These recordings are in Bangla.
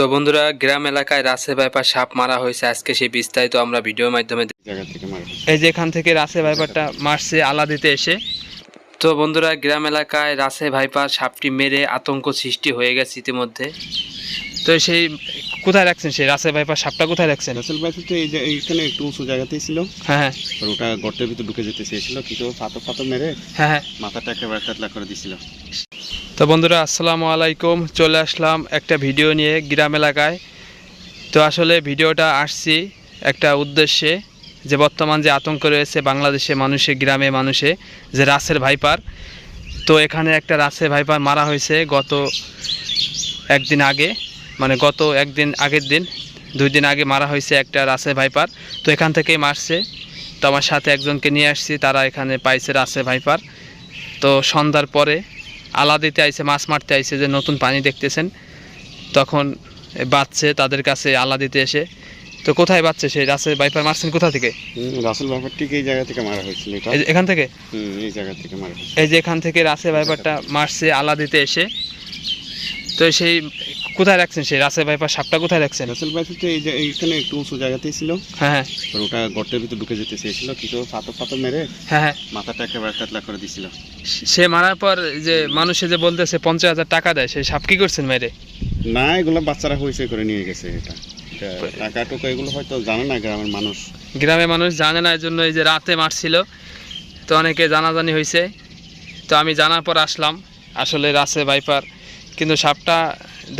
তো বন্ধুরা গ্রাম এলাকায় রাসে ভাইপার সাপ মারা হয়েছে। আজকে সেই বিস্তারিত আমরা ভিডিওর মাধ্যমে এই যে এখান থেকে রাসে ভাইপারটা মারছে আলা দিতে এসে। তো বন্ধুরা গ্রাম এলাকায় রাসে ভাইপার সাপটি মেরে আতঙ্ক সৃষ্টি হয়ে গেছে ইতিমধ্যে। তো সেই কোথায় রাখছেন সেই রাসে ভাইপার সাপটা কোথায় রাখছেন? রাসেল বাইফুল তো এইখানে একটু উঁচু জায়গাতেই ছিল। হ্যাঁ হ্যাঁ। ওটা গর্তের ভিতর ঢুকে যেতে চেয়েছিল। কিন্তু ফাতর ফাতর মেরে হ্যাঁ হ্যাঁ। মাথাটা একেবারে তেতলা করে দিছিল তো বন্ধুরা, আসসালামু আলাইকুম। চলে আসলাম একটা ভিডিও নিয়ে গ্রাম এলাকায়। তো আসলে ভিডিওটা আসছি একটা উদ্দেশ্যে যে বর্তমান যে আতঙ্ক রয়েছে বাংলাদেশে মানুষে, গ্রামে মানুষে, যে রাসের ভাইপার। তো এখানে একটা রাসের ভাইপার মারা হয়েছে গত একদিন আগে মানে গত একদিন, আগের দিন, দুই দিন আগে মারা হয়েছে একটা রাসের ভাইপার। তো এখান থেকেই মারছে। তো আমার সাথে একজনকে নিয়ে আসছি, তারা এখানে পাইছে রাসের ভাইপার। তো সন্ধ্যার পরে আলা দিতে আইসে মাছ মারতে আইসে যে নতুন পানি দেখতেছেন। তখন বাচ্চে তাদের কাছে আলা দিতে এসে। তো কোথায় বাচ্চে সেই রাসেল বাইপার মারছেন কোথা থেকে? রাসেল বাইপারটিকে এই জায়গা থেকে মারা হয়েছিল এটা। এই যে এখান থেকে? হুম, এই জায়গা থেকে মারা হয়েছিল। এই যে এখান থেকে রাসেল বাইপারটা মারছে আলা দিতে এসে। তো সেই কোথায় রাখছেন সেই রাসের ভাইপার সাপটা কোথায় রাখছেন? রাসেল বাইফুল তো এই যে এইখানে একটু উঁচু জায়গাতেই ছিল। হ্যাঁ হ্যাঁ। আর ওটা গর্তের ভিতরে ঢুকে যেতে চেয়েছিল ও ফাতর ফাতর মেরে হ্যাঁ হ্যাঁ। মাথাটা একেবারে তেতলা করে দিছিল সে মারার পর যে মানুষে যে বলতেছে পঞ্চাশ হাজার টাকা দেয় সেই সাপ কি করছেন মেরে না এগুলো বাচ্চারা হয়েছে করে নিয়ে গেছে এটা। টাকা টোকা এগুলো হয়তো জানে না গ্রামের মানুষ। গ্রামের মানুষ জানে না এর জন্য এই যে রাতে মারছিল তো অনেকে জানাজানি হয়েছে তো আমি জানার পর আসলাম আসলে রাসে ভাইপার কিন্তু সাপটা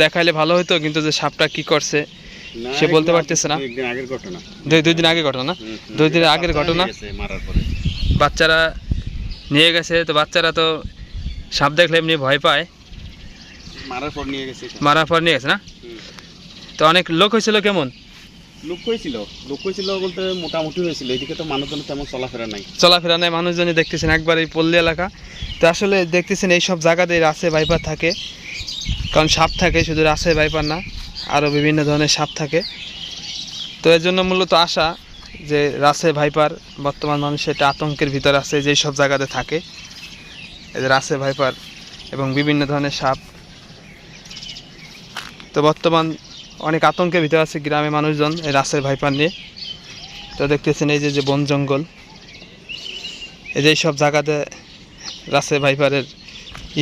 দেখাইলে ভালো হতো কিন্তু যে সাপটা কি করছে সে বলতে পারতেছে না? আগের দুই দিন আগে ঘটনা দুই এটা আগের ঘটনা? বাচ্চারা নিয়ে গেছে তো বাচ্চারা তো সাপ দেখলে এমনি ভয় পায়। মারার পর নিয়ে গেছে মারার পর নিয়ে গেছে না? তো অনেক লোক হয়েছিল কেমন? লোক হয়েছিল। লোক হয়েছিল বলতে মোটামুটি হয়েছিল। এদিকে তো মানুষজন তেমন চলাফেরা নাই। চলাফেরা নেই মানুষজনই দেখতেছেন একবার এই পল্লী এলাকা। তো আসলে দেখতেছেন এইসব জায়গাতে রাসে ভাইপার থাকে। কারণ সাপ থাকে, শুধু রাসে ভাইপার না, আরও বিভিন্ন ধরনের সাপ থাকে। তো এর জন্য মূলত আশা যে রাসে ভাইপার বর্তমান মানুষ এটা আতঙ্কের ভিতর আছে যেই সব জায়গাতে থাকে। রাসে ভাইপার এবং বিভিন্ন ধরনের সাপ। তো বর্তমান অনেক আতঙ্কের ভিতরে আছে গ্রামে মানুষজন এই রাসের ভাইপার নিয়ে। তো দেখতেছেন এই যে যে বন জঙ্গল। এই যে সব জায়গাতে রাসে ভাইপারের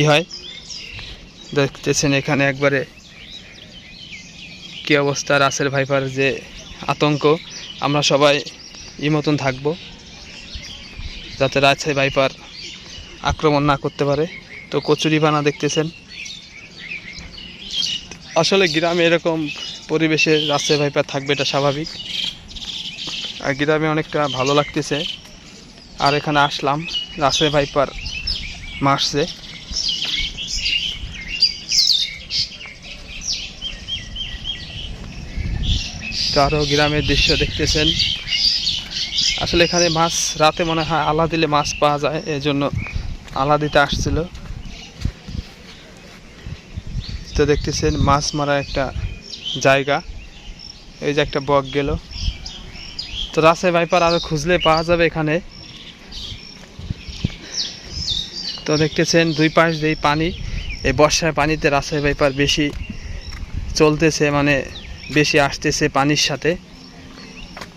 ই হয়। দেখতেছেন এখানে একবারে কি অবস্থা রাসের ভাইপার যে আতঙ্ক। আমরা সবাই ই মতন থাকব যাতে রাসে ভাইপার আক্রমণ না করতে পারে। তো কচুরি কচুরিপানা দেখতেছেন। আসলে গ্রামে এরকম পরিবেশে রাসে ভাইপার থাকবে এটা স্বাভাবিক। আর গ্রামে অনেকটা ভালো লাগতেছে। আর এখানে আসলাম রাসে ভাইপার মারছে। আরও গ্রামের দৃশ্য দেখতেছেন। আসলে এখানে মাছ রাতে মনে হয় আলা দিলে মাছ পাওয়া যায় এই জন্য আলা দিতে আসছিল। তো দেখতেছেন মাছ মারা একটা জায়গা। এই যে একটা বক গেল। তো রাসে ভাইপার আরও খুঁজলে পাওয়া যাবে এখানে। তো দেখতেছেন দুই পাশ দিয়ে পানি। এই বর্ষার পানিতে রাসে ভাইপার বেশি চলতেছে মানে বেশি আসতেছে পানির সাথে।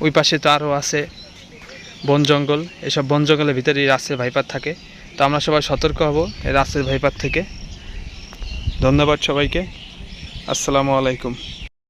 ওই পাশে তো আরও আছে বন জঙ্গল। এসব বন জঙ্গলের ভিতরে এই রাস্তার ভাইপার থাকে। তো আমরা সবাই সতর্ক হব এই রাস্তার ভাইপার থেকে। ধন্যবাদ সবাইকে। আসসালামু আলাইকুম।